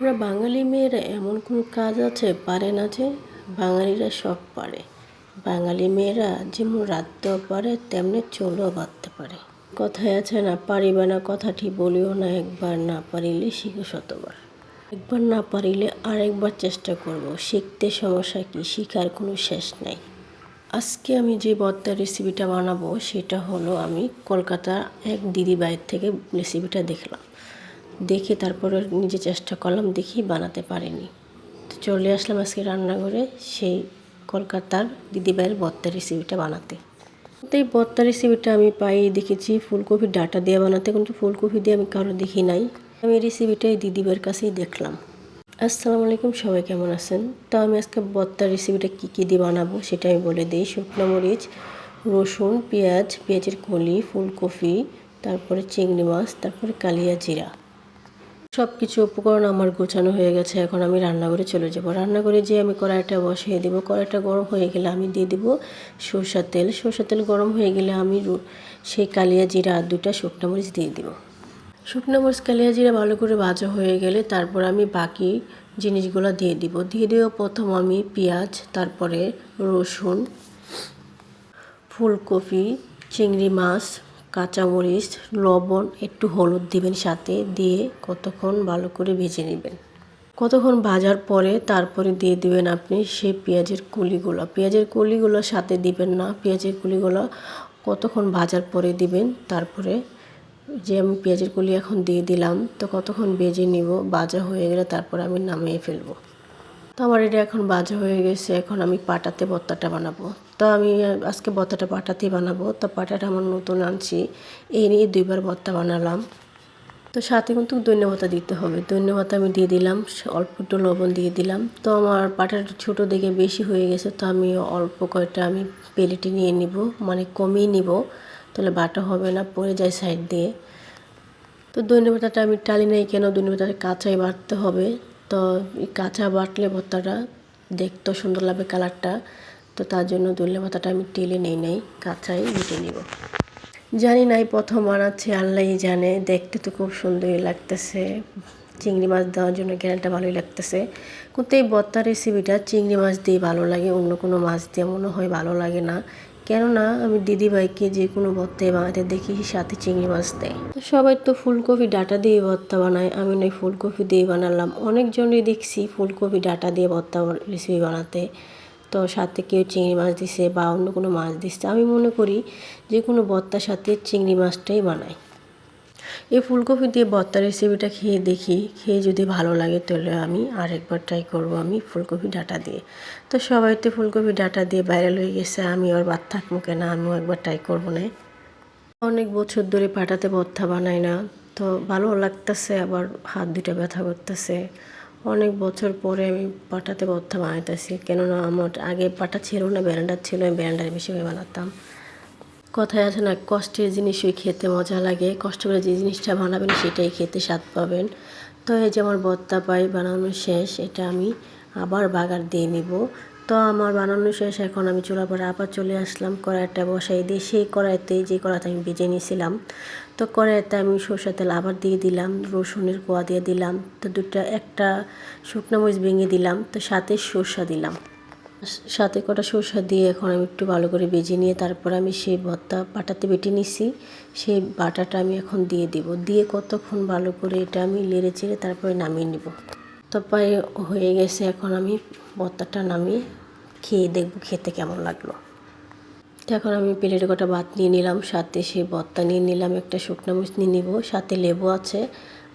আমরা বাঙালি মেয়েরা এমন কোনো কাজ আছে? পারে না যে বাঙালিরা সব পারে। বাঙালি মেয়েরা যেমন রাঁধতেও পারে, তেমনি চুলও বাঁধতে পারে। কথায় আছে না, পারিবে না কথাটি বলিও না, একবার না পারিলে শিখো শতবার। একবার না পারিলে আরেকবার চেষ্টা করব। শিখতে সমস্যা কি? শিখার কোনো শেষ নাই। আজকে আমি যে বত্তার রেসিপিটা বানাবো, সেটা হলো আমি কলকাতা এক দিদি বাইর থেকে রেসিপিটা দেখলাম। দেখে তারপরে নিজে চেষ্টা করলাম, দেখি বানাতে পারিনি। তো চলে আসলাম আজকে রান্নাঘরে, সেই কলকাতার দিদিভাইয়ের বত্তা রেসিপিটা বানাতে। তো এই বত্তা রেসিপিটা আমি পাই দেখেছি, ফুলকপির ডাটা দিয়ে বানাতে, কিন্তু ফুলকপি দিয়ে আমি কারও দেখি নাই। আমি এই রেসিপিটা এই দিদিভাইয়ের কাছেই দেখলাম। আসসালামু আলাইকুম, সবাই কেমন আছেন? তো আমি আজকে বত্তার রেসিপিটা কী কী দিয়ে বানাবো সেটা আমি বলে দিই। শুকনো মরিচ, রসুন, পেঁয়াজ, পেঁয়াজের কলি, ফুলকপি, তারপরে চিংড়ি মাছ, তারপরে কালিয়া জিরা। সব কিছু উপকরণ আমার গোছানো হয়ে গেছে, এখন আমি রান্নাঘরে চলে যাব। রান্নাঘরে যেয়ে আমি কড়াইটা বসিয়ে দেবো। কড়াইটা গরম হয়ে গেলে আমি দিয়ে দেবো সরষার তেল। সরষার তেল গরম হয়ে গেলে আমি সেই কালিয়া জিরা আর দুটা শুকনো মরিচ দিয়ে দেবো। শুকনো মরিচ, কালিয়া জিরা ভালো করে ভাজা হয়ে গেলে তারপর আমি বাকি জিনিসগুলো দিয়ে দিব। দিয়ে দেবো প্রথম আমি পেঁয়াজ, তারপরে রসুন, ফুলকপি, চিংড়ি মাছ কাঁচামরিচ, লবণ, একটু হলুদ দিবেন সাথে, দিয়ে কতক্ষণ ভালো করে ভেজে নেবেন। কতক্ষণ ভাজার পরে তারপরে দিয়ে দিবেন আপনি সেই পেঁয়াজের কুলিগুলো। পেঁয়াজের কুলিগুলো সাথে দিবেন না। পেঁয়াজের কুলিগুলো কতক্ষণ ভাজার পরে দিবেন, তারপরে যে আমি পেঁয়াজের কুলি এখন দিয়ে দিলাম, তো কতক্ষণ ভেজে নিব, ভাজা হয়ে গেলে তারপর আমি নামিয়ে ফেলব। তো আমার এটা এখন বাজা হয়ে গেছে, এখন আমি পাটাতে ভর্তাটা বানাবো। তো আমি আজকে ভর্তাটা পাটাতেই বানাবো। তো পাটাটা আমার নতুন আনছি। এই নিয়ে দুইবার ভর্তা বানালাম। তো সাথে কিন্তু ধন্যবাদ দিতে হবে। ধন্যবাদ আমি দিয়ে দিলাম অল্প একটু লবণ দিয়ে দিলাম। তো আমার পাটাটা ছোটো দিকে বেশি হয়ে গেছে, তো আমি অল্প কয়টা আমি প্লেটে নিয়ে নিব মানে কমিয়ে নিব। তাহলে বাটা হবে না, পড়ে যায় সাইড দিয়ে। তো ধন্যবাদটা আমি টালি নাই কেন? ধন্যবাদটা কাঁচাই বাটতে হবে। তো কাঁচা বাটলে ভর্তাটা দেখতেও সুন্দর লাগবে কালারটা। তো তার জন্য ধনে পাতাটা আমি টেলে নেই নাই, কাঁচাই বেটে নিব। জানি নাই প্রথম বানাচ্ছে আল্লাহই জানে। দেখতে তো খুব সুন্দরই লাগতেছে। চিংড়ি মাছ দেওয়ার জন্য গ্যারানটা ভালোই লাগতেছে। কিন্তু এই ভর্তার রেসিপিটা চিংড়ি মাছ দিয়ে ভালো লাগে, অন্য কোনো মাছ দিয়ে মনে হয় ভালো লাগে না। কেননা আমি দিদিভাইকে যে কোনো ভর্তায় বানাতে দেখি সাথে চিংড়ি মাছ দেয়। সবাই তো ফুলকপি ডাটা দিয়ে ভর্তা বানায়, আমি নয় ফুলকপি দিয়ে বানালাম। অনেকজনই দেখছি ফুলকপি ডাটা দিয়ে ভর্তা রেসিপি বানাতে। তো সাথে কেউ চিংড়ি মাছ দিছে বা অন্য কোনো মাছ দিচ্ছে আমি মনে করি যে কোনো ভর্তার সাথে চিংড়ি মাছটাই বানাই। এই ফুলকপি দিয়ে ভর্তা রেসিপিটা খেয়ে দেখি, খেয়ে যদি ভালো লাগে তাহলে আমি আরেকবার ট্রাই করব আমি ফুলকপি ডাটা দিয়ে। তো সবাই তো ফুলকপি ডাটা দিয়ে ভাইরাল হয়ে গেছে, আমি আর বাদ থাকব কেন, আমিও একবার ট্রাই করব না। অনেক বছর ধরে পাটাতে ভর্তা বানাই না, তো ভালো লাগতেছে, আবার হাত দুটা ব্যথা করতেছে। অনেক বছর পরে আমি পাটাতে ভর্তা বানাইতেছি কেননা আমার আগে পাটা ছিল না ব্যারান্ডার ছিল, আমি ব্যারান্ডার বেশি বানাতাম। কথায় আছে না, কষ্টের জিনিসই খেতে মজা লাগে। কষ্ট করে যে জিনিসটা বানাবেন সেটাই খেতে স্বাদ পাবেন। তো এই যে আমার বত্তা পাই বানানো শেষ, এটা আমি আবার বাগার দিয়ে নিব। তো আমার বানানো শেষ, এখন আমি চুলা পরে আবার চলে আসলাম। কড়াইটা বসাই দিয়ে সেই কড়াইতে যে কড়াইতে আমি ভেজে নিয়েছিলাম, তো কড়াইতে আমি সরষের তেল আবার দিয়ে দিলাম, রসুনের কোয়া দিয়ে দিলাম, তো দুটা একটা শুকনো মরিচ ভেঙে দিলাম, তো সাথে সর্ষা দিলাম। সাথে কটা সরষা দিয়ে এখন আমি একটু ভালো করে বেজে নিয়ে তারপর আমি সেই ভর্তা বাটাতে বেটে নিছি। সেই বাটাটা আমি এখন দিয়ে দিব। দিয়ে কতক্ষণ ভালো করে এটা আমি লেড়ে চেড়ে তারপরে নামিয়ে নিব। তারপরে হয়ে গেছে, এখন আমি ভর্তাটা নামিয়ে খেয়ে দেখব খেতে কেমন লাগল। এখন আমি প্লেটে কটা ভাত নিয়ে নিলাম, সাথে সেই ভর্তা নিয়ে নিলাম, একটা শুকনো মরিচ নিয়ে নিব, সাথে লেবু আছে,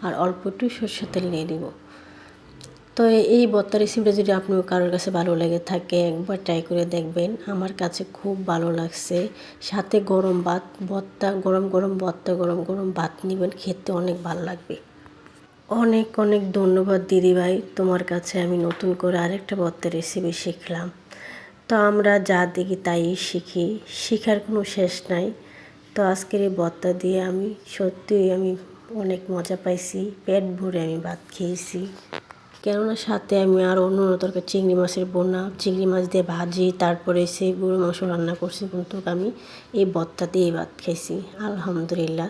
আর অল্প একটু সরষের তেল নিয়ে নিব। তো এই ভর্তা রেসিপিটা যদি আপনার কারোর কাছে ভালো লেগে থাকে, একবার ট্রাই করে দেখবেন। আমার কাছে খুব ভালো লাগছে। সাথে গরম ভাত, ভর্তা, গরম গরম ভর্তা, গরম গরম ভাত নেবেন, খেতে অনেক ভালো লাগবে। অনেক অনেক ধন্যবাদ দিদিভাই। তোমার কাছে আমি নতুন করে আরেকটা ভর্তা রেসিপি শিখলাম। তো আমরা যা দেখি তাই শিখি। শেখার কোনো শেষ নাই। তো আজকের এই ভর্তা দিয়ে আমি সত্যিই আমি অনেক মজা পাইছি। পেট ভরে আমি ভাত খেয়েছি। কেননা সাথে আমি আর অন্য অন্য তরকারি, চিংড়ি মাছের বোনা, চিংড়ি মাছ দিয়ে ভাজি, তারপরে সেই গরু মাংস রান্না করছি। কিন্তু আমি এই ভর্তা দিয়ে ভাত খেয়েছি আলহামদুলিল্লাহ।